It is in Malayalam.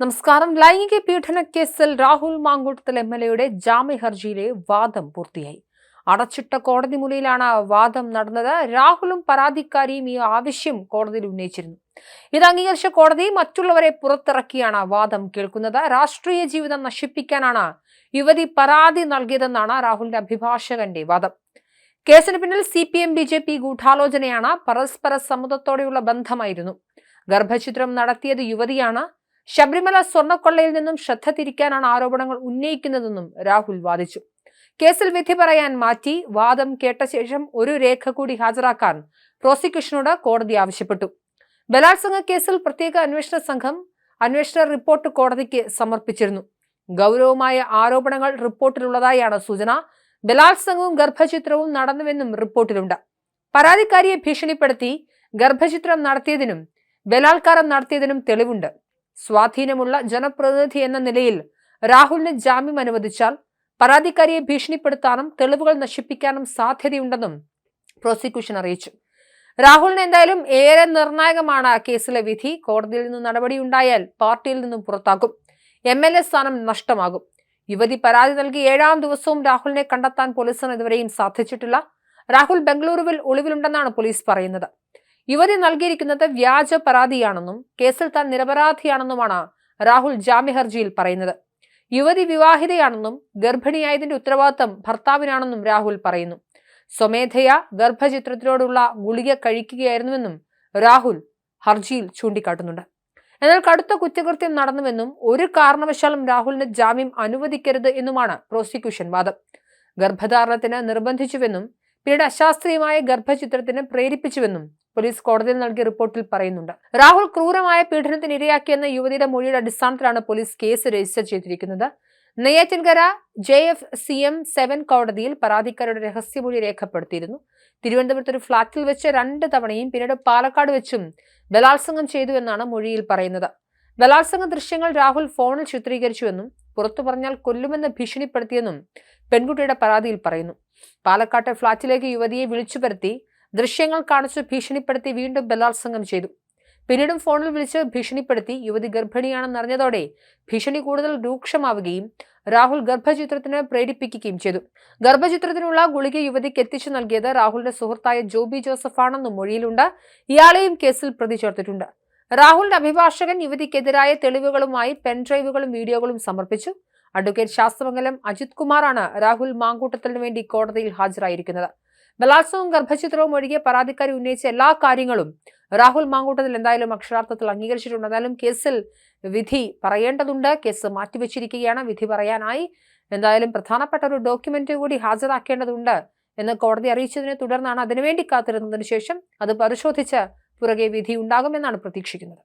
നമസ്കാരം. ലൈംഗിക പീഡന കേസിൽ രാഹുൽ മാങ്കൂട്ടത്തിൽ എം എൽ എയുടെ ജാമ്യ ഹർജിയിലെ വാദം പൂർത്തിയായി. അടച്ചിട്ട കോടതി മുറിയിലാണ് വാദം നടന്നത്. രാഹുലും പരാതിക്കാരിയും ഈ ആവശ്യം കോടതിയിൽ ഉന്നയിച്ചിരുന്നു. ഇത് അംഗീകരിച്ച കോടതി മറ്റുള്ളവരെ പുറത്തിറക്കിയാണ് വാദം കേൾക്കുന്നത്. രാഷ്ട്രീയ ജീവിതം നശിപ്പിക്കാനാണ് യുവതി പരാതി നൽകിയതെന്നാണ് രാഹുലിന്റെ അഭിഭാഷകന്റെ വാദം. കേസിന് പിന്നിൽ C P M B J P ഗൂഢാലോചനയാണ്. പരസ്പര സമ്മതത്തോടെയുള്ള ബന്ധമായിരുന്നു. ഗർഭചിത്രം നടത്തിയത് യുവതിയാണ്. ശബരിമല സ്വർണക്കൊള്ളയിൽ നിന്നും ശ്രദ്ധ തിരിക്കാനാണ് ആരോപണങ്ങൾ ഉന്നയിക്കുന്നതെന്നും രാഹുൽ വാദിച്ചു. കേസിൽ വിധി പറയാൻ മാറ്റി വാദം കേട്ട ശേഷം ഒരു രേഖ കൂടി ഹാജരാക്കാൻ പ്രോസിക്യൂഷനോട് കോടതി ആവശ്യപ്പെട്ടു. ബലാത്സംഗ കേസിൽ പ്രത്യേക അന്വേഷണ സംഘം അന്വേഷണ റിപ്പോർട്ട് കോടതിക്ക് സമർപ്പിച്ചിരുന്നു. ഗൗരവമായ ആരോപണങ്ങൾ റിപ്പോർട്ടിലുള്ളതായാണ് സൂചന. ബലാത്സംഗവും ഗർഭചിത്രവും നടന്നുവെന്നും റിപ്പോർട്ടിലുണ്ട്. പരാതിക്കാരിയെ ഭീഷണിപ്പെടുത്തി ഗർഭചിത്രം നടത്തിയതിനും ബലാത്കാരം നടത്തിയതിനും തെളിവുണ്ട്. സ്വാധീനമുള്ള ജനപ്രതിനിധി എന്ന നിലയിൽ രാഹുലിന് ജാമ്യം അനുവദിച്ചാൽ പരാതിക്കാരിയെ ഭീഷണിപ്പെടുത്താനും തെളിവുകൾ നശിപ്പിക്കാനും സാധ്യതയുണ്ടെന്നും പ്രോസിക്യൂഷൻ അറിയിച്ചു. രാഹുലിന് എന്തായാലും ഏറെ നിർണായകമാണ് കേസിലെ വിധി. കോടതിയിൽ നിന്ന് നടപടിയുണ്ടായാൽ പാർട്ടിയിൽ നിന്നും പുറത്താക്കും എം എൽ എ സ്ഥാനം നഷ്ടമാകും. യുവതി പരാതി നൽകി ഏഴാം ദിവസവും രാഹുലിനെ കണ്ടെത്താൻ പോലീസിന് ഇതുവരെയും സാധിച്ചിട്ടില്ല. രാഹുൽ ബംഗളൂരുവിൽ ഒളിവിലുണ്ടെന്നാണ് പോലീസ് പറയുന്നത്. യുവതി നൽകിയിരിക്കുന്നത് വ്യാജ പരാതിയാണെന്നും കേസിൽ താൻ നിരപരാധിയാണെന്നുമാണ് രാഹുൽ ജാമ്യ ഹർജിയിൽ പറയുന്നത്. യുവതി വിവാഹിതയാണെന്നും ഗർഭിണിയായതിന്റെ ഉത്തരവാദിത്തം ഭർത്താവിനാണെന്നും രാഹുൽ പറയുന്നു. സ്വമേധയാ ഗർഭചിത്രത്തിനോടുള്ള ഗുളിക കഴിക്കുകയായിരുന്നുവെന്നും രാഹുൽ ഹർജിയിൽ ചൂണ്ടിക്കാട്ടുന്നുണ്ട്. എന്നാൽ കടുത്ത കുറ്റകൃത്യം നടന്നുവെന്നും ഒരു കാരണവശാലും രാഹുലിന് ജാമ്യം അനുവദിക്കരുത് എന്നുമാണ് പ്രോസിക്യൂഷൻ വാദം. ഗർഭധാരണത്തിന് നിർബന്ധിച്ചുവെന്നും പിന്നീട് അശാസ്ത്രീയമായ ഗർഭചിത്രത്തിന് പ്രേരിപ്പിച്ചുവെന്നും പോലീസ് കോടതിയിൽ നൽകിയ റിപ്പോർട്ടിൽ പറയുന്നുണ്ട്. രാഹുൽ ക്രൂരമായ പീഡനത്തിന് ഇരയാക്കിയെന്ന യുവതിയുടെ മൊഴിയുടെ അടിസ്ഥാനത്തിലാണ് പോലീസ് കേസ് രജിസ്റ്റർ ചെയ്തിരിക്കുന്നത്. Neyyattinkara J F C M seven കോടതിയിൽ പരാതിക്കാരുടെ രഹസ്യമൊഴി രേഖപ്പെടുത്തിയിരുന്നു. തിരുവനന്തപുരത്ത് ഒരു ഫ്ളാറ്റിൽ വെച്ച് രണ്ട് തവണയും പിന്നീട് പാലക്കാട് വെച്ചും ബലാത്സംഗം ചെയ്തു എന്നാണ് മൊഴിയിൽ പറയുന്നത്. ബലാത്സംഗ ദൃശ്യങ്ങൾ രാഹുൽ ഫോണിൽ ചിത്രീകരിച്ചുവെന്നും പുറത്തു പറഞ്ഞാൽ കൊല്ലുമെന്ന് ഭീഷണിപ്പെടുത്തിയെന്നും പെൺകുട്ടിയുടെ പരാതിയിൽ പറയുന്നു. പാലക്കാട്ടെ ഫ്ളാറ്റിലേക്ക് യുവതിയെ വിളിച്ചു വരുത്തി ദൃശ്യങ്ങൾ കാണിച്ചു ഭീഷണിപ്പെടുത്തി വീണ്ടും ബലാത്സംഗം ചെയ്തു. പിന്നീടും ഫോണിൽ വിളിച്ച് ഭീഷണിപ്പെടുത്തി യുവതി ഗർഭിണിയാണെന്നറിഞ്ഞതോടെ ഭീഷണി കൂടുതൽ രൂക്ഷമാവുകയും രാഹുൽ ഗർഭചിത്രത്തിന് പ്രേരിപ്പിക്കുകയും ചെയ്തു. ഗർഭചിത്രത്തിനുള്ള ഗുളിക യുവതിക്ക് എത്തിച്ചു നൽകിയത് രാഹുലിന്റെ സുഹൃത്തായ ജോബി ജോസഫാണെന്നും മൊഴിയിലുണ്ട്. ഇയാളെയും കേസിൽ പ്രതി ചേർത്തിട്ടുണ്ട്. രാഹുലിന്റെ അഭിഭാഷകൻ യുവതിക്കെതിരായ തെളിവുകളുമായി പെൻഡ്രൈവുകളും വീഡിയോകളും സമർപ്പിച്ചു. അഡ്വക്കേറ്റ് ശാസ്ത്രമംഗലം അജിത് കുമാറാണ് രാഹുൽ മാങ്കൂട്ടത്തിന് വേണ്ടി കോടതിയിൽ ഹാജരായിരിക്കുന്നത്. ബലാത്സവവും ഗർഭചിത്രവും ഒഴികെ പരാതിക്കാരി ഉന്നയിച്ച എല്ലാ കാര്യങ്ങളും രാഹുൽ മാങ്കൂട്ടത്തിൽ എന്തായാലും അക്ഷരാർത്ഥത്തിൽ അംഗീകരിച്ചിട്ടുണ്ട് എന്നാലും കേസിൽ വിധി പറയേണ്ടതുണ്ട്. കേസ് മാറ്റിവെച്ചിരിക്കുകയാണ്. വിധി പറയാനായി എന്തായാലും പ്രധാനപ്പെട്ട ഒരു ഡോക്യുമെന്റ് കൂടി ഹാജരാക്കേണ്ടതുണ്ട് എന്ന് കോടതി അറിയിച്ചതിനെ തുടർന്നാണ് അതിനുവേണ്ടി കാത്തിരുന്നതിന് ശേഷം അത് പരിശോധിച്ച് പുറകെ വിധി ഉണ്ടാകുമെന്നാണ് പ്രതീക്ഷിക്കുന്നത്